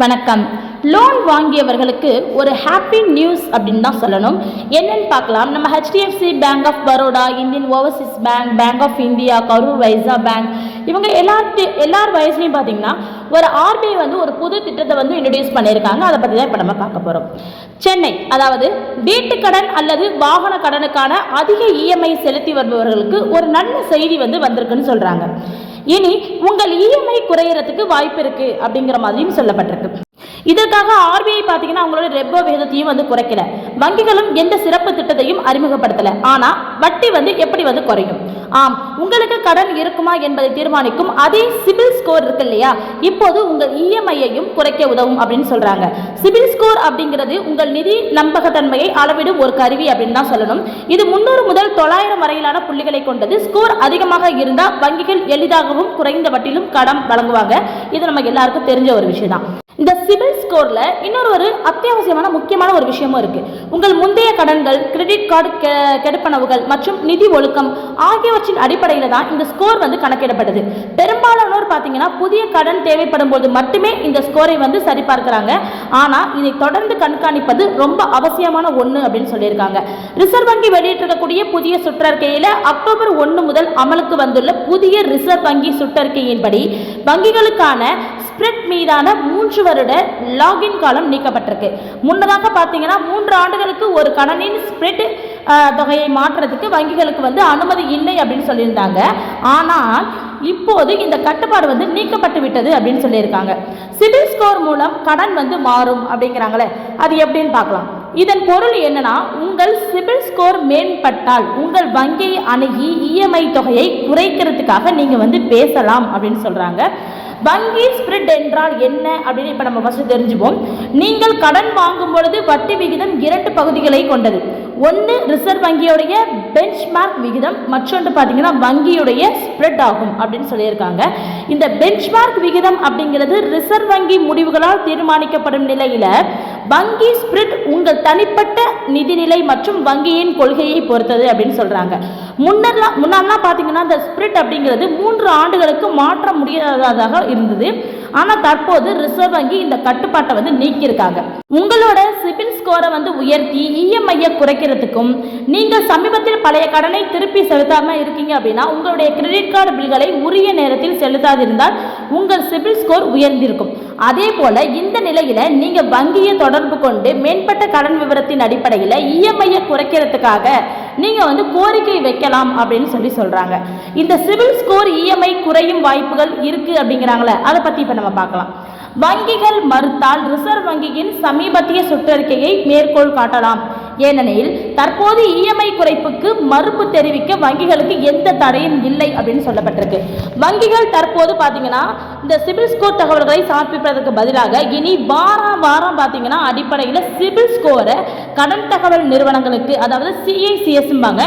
வணக்கம். லோன் வாங்கியவர்களுக்கு ஒரு happy news அப்படின்னு தான் சொல்லணும். என்னன்னு பார்க்கலாம். நம்ம HDFC bank of Baroda Indian overseas bank bank of India Karur Vysya bank இவங்க எல்லாத்து எல்லார் வயசுலையும் பார்த்தீங்கன்னா ஒரு ஆர்பிஐ வந்து ஒரு புது திட்டத்தை வந்து இன்ட்ரடியூஸ் பண்ணியிருக்காங்க. அதை பற்றி தான் இப்போ நம்ம பார்க்க போகிறோம் சென்னை அதாவது வீட்டு கடன் அல்லது வாகன கடனுக்கான அதிக இஎம்ஐ செலுத்தி வருபவர்களுக்கு ஒரு நல்ல செய்தி வந்து வந்திருக்குன்னு சொல்கிறாங்க இனி உங்கள் இஎம்ஐ குறையறதுக்கு வாய்ப்பு இருக்கு அப்படிங்கிற மாதிரியும் சொல்லப்பட்டிருக்கு. இதற்காக ஆர்பிஐ பார்த்தீங்கன்னா அவங்களோட ரெப்போ விகிதத்தையும் வந்து குறைக்கல. வங்கிகளும் எந்த சிறப்பு திட்டத்தையும் அறிமுகப்படுத்தல. ஆனா வட்டி வந்து எப்படி வந்து குறையும்? ஆம் உங்களுக்கு கடன் இருக்குமா என்பதை தீர்மானிக்கும் அதே சிபில் ஸ்கோர் இருக்கு இல்லையா? இப்போது உங்கள் இஎம்ஐயையும் குறைக்க உதவும் அப்படின்னு சொல்றாங்க. சிபில் ஸ்கோர் அப்படிங்கிறது உங்கள் நிதி நம்பகத்தன்மையை அளவிடும் ஒரு கருவி அப்படின்னு தான் சொல்லணும். இது முன்னூறு முதல் தொள்ளாயிரம் வரையிலான புள்ளிகளை கொண்டது. ஸ்கோர் அதிகமாக இருந்தால் வங்கிகள் எளிதாகவும் குறைந்த வட்டிலும் கடன் வழங்குவாங்க. இது நம்ம எல்லாருக்கும் தெரிஞ்ச ஒரு விஷயம் தான் இந்த சிபில் ஸ்கோரில் இன்னொரு ஒரு அத்தியாவசியமான முக்கியமான ஒரு விஷயமும் இருக்கு. உங்கள் முந்தைய கடன்கள் கிரெடிட் கார்டு கெ- கெடுப்பனவுகள் மற்றும் நிதி ஒழுக்கம் ஆகியவற்றின் அடிப்படையில் தான் இந்த ஸ்கோர் வந்து கணக்கிடப்படுது பெரும்பாலானோர் பார்த்தீங்கன்னா புதிய கடன் தேவைப்படும் போது மட்டுமே இந்த ஸ்கோரை வந்து சரிபார்க்கிறாங்க. ஆனால் இதை தொடர்ந்து கண்காணிப்பது ரொம்ப அவசியமான ஒன்று அப்படின்னு சொல்லியிருக்காங்க. ரிசர்வ் வங்கி வெளியிட்டிருக்கக்கூடிய புதிய சுற்றறிக்கையில் அக்டோபர் ஒன்று முதல் அமலுக்கு வந்துள்ள புதிய ரிசர்வ் வங்கி சுற்றறிக்கையின்படி வங்கிகளுக்கான ஸ்பிரிட் மீதான மூன்று வருட லாகின் காலம் நீக்கப்பட்டிருக்கு. முன்னதாக பார்த்தீங்கன்னா மூன்று ஆண்டுகளுக்கு ஒரு கடனின் ஸ்பிரிட் தொகையை மாற்றுறதுக்கு வங்கிகளுக்கு வந்து அனுமதி இல்லை அப்படின்னு சொல்லியிருந்தாங்க. ஆனால் இப்போது இந்த கட்டுப்பாடு வந்து நீக்கப்பட்டு விட்டது அப்படின்னு சொல்லியிருக்காங்க. சிபில் ஸ்கோர் மூலம் கடன் வந்து மாறும் அப்படிங்கிறாங்களே அது எப்படின்னு பார்க்கலாம். இதன் பொருள் என்னன்னா உங்கள் சிபில் ஸ்கோர் மேம்பட்டால் உங்கள் வங்கியை அணுகி இஎம்ஐ தொகையை குறைக்கிறதுக்காக நீங்கள் வந்து பேசலாம் அப்படின்னு சொல்கிறாங்க வங்கி ஸ்பிரிட் என்றால் என்ன அப்படின்னு இப்போ நம்ம ஃபஸ்ட்டு தெரிஞ்சுப்போம். நீங்கள் கடன் வாங்கும் பொழுது வட்டி விகிதம் இரண்டு பகுதிகளை கொண்டது. ஒன்று ரிசர்வ் வங்கியுடைய பெஞ்ச்மார்க் விகிதம் மற்றொன்று பார்த்தீங்கன்னா வங்கியுடைய ஸ்ப்ரெட் ஆகும் அப்படின்னு சொல்லியிருக்காங்க. இந்த பெஞ்ச்மார்க் விகிதம் அப்படிங்கிறது ரிசர்வ் வங்கி முடிவுகளால் தீர்மானிக்கப்படும் நிலையில் வங்கி ஸ்பிரிட் உங்கள் தனிப்பட்ட நிதிநிலை மற்றும் வங்கியின் கொள்கையை பொறுத்தது அப்படின்னு சொல்கிறாங்க முன்னர்லாம் முன்னாடிலாம் பார்த்தீங்கன்னா இந்த ஸ்பிரிட் அப்படிங்கிறது மூன்று ஆண்டுகளுக்கு மாற்ற முடியாததாக இருந்தது. ஆனால் தற்போது ரிசர்வ் வங்கி இந்த கட்டுப்பாட்டை வந்து நீக்கியிருக்காங்க. உங்களோட சிபில் ஸ்கோரை வந்து உயர்த்தி இஎம்ஐயை குறைக்கிறதுக்கும் நீங்கள் சமீபத்தில் பழைய கடனை திருப்பி செலுத்தாமல் இருக்கீங்க அப்படின்னா உங்களுடைய கிரெடிட் கார்டு பில்களை உரிய நேரத்தில் செலுத்தாதிருந்தால் உங்கள் சிபில் ஸ்கோர் உயர்ந்திருக்கும். அதே போல இந்த நிலையில நீங்க வங்கியை தொடர்பு கொண்டு மேம்பட்ட கடன் விவரத்தின் அடிப்படையில் இஎம்ஐயை குறைக்கிறதுக்காக நீங்க வந்து கோரிக்கை வைக்கலாம் அப்படின்னு சொல்லி சொல்றாங்க. இந்த சிவில் ஸ்கோர் இஎம்ஐ குறையும் வாய்ப்புகள் இருக்கு அப்படிங்கிறாங்களே அதை பத்தி இப்ப நம்ம பார்க்கலாம். வங்கிகள் மறுத்தால் ரிசர்வ் வங்கியின் சமீபத்திய சுற்றறிக்கையை மேற்கோள் காட்டலாம். ஏனெனில் தற்போது இஎம்ஐ குறைப்புக்கு மறுப்பு தெரிவிக்க வங்கிகளுக்கு எந்த தடையும் இல்லை அப்படின்னு சொல்லப்பட்டிருக்கு. வங்கிகள் தற்போது பார்த்தீங்கன்னா இந்த சிபில் ஸ்கோர் தகவல்களை சமர்ப்பிப்பதற்கு பதிலாக இனி வாரம் வாரம் பார்த்தீங்கன்னா அடிப்படையில் சிபில் ஸ்கோரை கடன் தகவல் நிறுவனங்களுக்கு அதாவது சிஐசிஎஸ்ம்பாங்க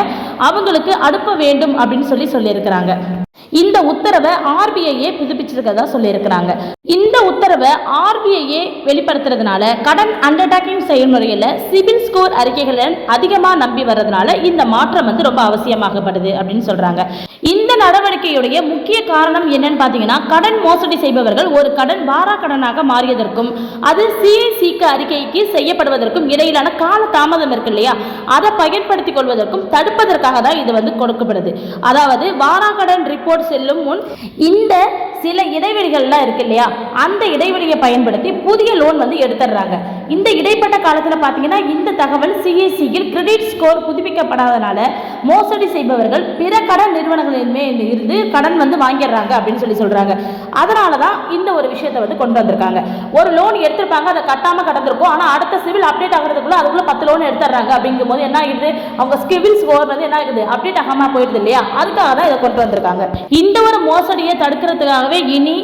அவங்களுக்கு அனுப்ப வேண்டும் அப்படின்னு சொல்லி சொல்லியிருக்கிறாங்க. இந்த உத்தரவை ஆர்பிஐயே புதுப்பிச்சிருக்கதா சொல்லியிருக்கிறாங்க. இந்த உத்தரவை ஆர்பிஐயே வெளிப்படுத்துறதுனால கடன் அண்டர்டேக்கிங் செயல்முறையில் சிபில் ஸ்கோர் அறிக்கைகளை அதிகமாக நம்பி வர்றதுனால இந்த மாற்றம் வந்து ரொம்ப அவசியமாகப்படுது அப்படின்னு சொல்றாங்க. இந்த நடவடிக்கையுடைய முக்கிய காரணம் என்னன்னு பார்த்தீங்கன்னா கடன் மோசடி செய்பவர்கள் ஒரு கடன் வாரா கடனாக மாறியதற்கும் அது சிஐசிக்கு அறிக்கைக்கு செய்யப்படுவதற்கும் இடையிலான கால தாமதம் இருக்கு இல்லையா? அதை பயன்படுத்திக் கொள்வதற்கும் தடுப்பதற்காக தான் இது வந்து கொடுக்கப்படுது. அதாவது வாராக்கடன் ரிப்போர்ட் செல்லும் முன் இந்த சில இடைவெளிகள்லாம் இருக்கு இல்லையா? அந்த இடைவெளியை பயன்படுத்தி புதிய லோன் வந்து எடுத்துடுறாங்க. இந்த இடைப்பட்ட காலத்தில் பார்த்தீங்கன்னா இந்த தகவல் சிஏசியில் கிரெடிட் ஸ்கோர் புதுப்பிக்கப்படாதனால மோசடி செய்பவர்கள் பிற கடன் நிறுவனங்களிலுமே இருந்து கடன் வந்து வாங்கிடுறாங்க அப்படின்னு சொல்லி சொல்கிறாங்க அதனால தான் இந்த ஒரு விஷயத்தை வந்து கொண்டு வந்திருக்காங்க. ஒரு லோன் எடுத்திருப்பாங்க அதை கட்டாமல் கடந்திருக்கும். ஆனால் அடுத்த சிவில் அப்டேட் ஆகிறதுக்குள்ள அதுக்குள்ளே பத்து லோன் எடுத்துறாங்க அப்படிங்கும் போது என்ன ஆகிடுது? அவங்க சிவில் ஸ்கோர் வந்து என்ன ஆகுது? அப்டேட் ஆகாமல் போயிடுது இல்லையா? அதுக்காக தான் இதை கொண்டு வந்திருக்காங்க. இந்த ஒரு மோசடியை தடுக்கிறதுக்காகவே இனி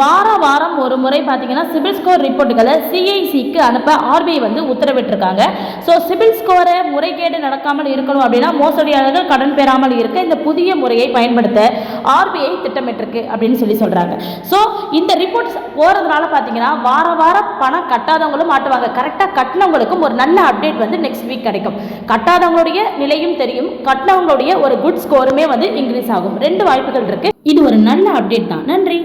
வார வாரம் ஒரு முறை பார்த்தீங்கன்னா சிபில் ஸ்கோர் ரிப்போர்ட்டுகளை சிஐசிக்கு அனுப்ப ஆர்பிஐ வந்து உத்தரவிட்டிருக்காங்க. ஸோ சிபில் ஸ்கோரை முறைகேடு நடக்காமல் இருக்கணும் அப்படின்னா மோசடியாளர்கள் கடன் பெறாமல் இருக்க இந்த புதிய முறையை பயன்படுத்த ஆர்பிஐ திட்டமிட்டிருக்கு அப்படின்னு சொல்லி சொல்கிறாங்க ஸோ இந்த ரிப்போர்ட்ஸ் போகிறதுனால பார்த்தீங்கன்னா வார வாரம் பணம் கட்டாதவங்களும் மாட்டுவாங்க. கரெக்டாக கட்டினவங்களுக்கும் ஒரு நல்ல அப்டேட் வந்து நெக்ஸ்ட் வீக் கிடைக்கும். கட்டாதவங்களுடைய நிலையும் தெரியும். கட்டினவங்களுடைய ஒரு குட் ஸ்கோருமே வந்து இன்க்ரீஸ் ஆகும். ரெண்டு வாய்ப்புகள் இருக்குது இது ஒரு நல்ல அப்டேட் தான். நன்றி.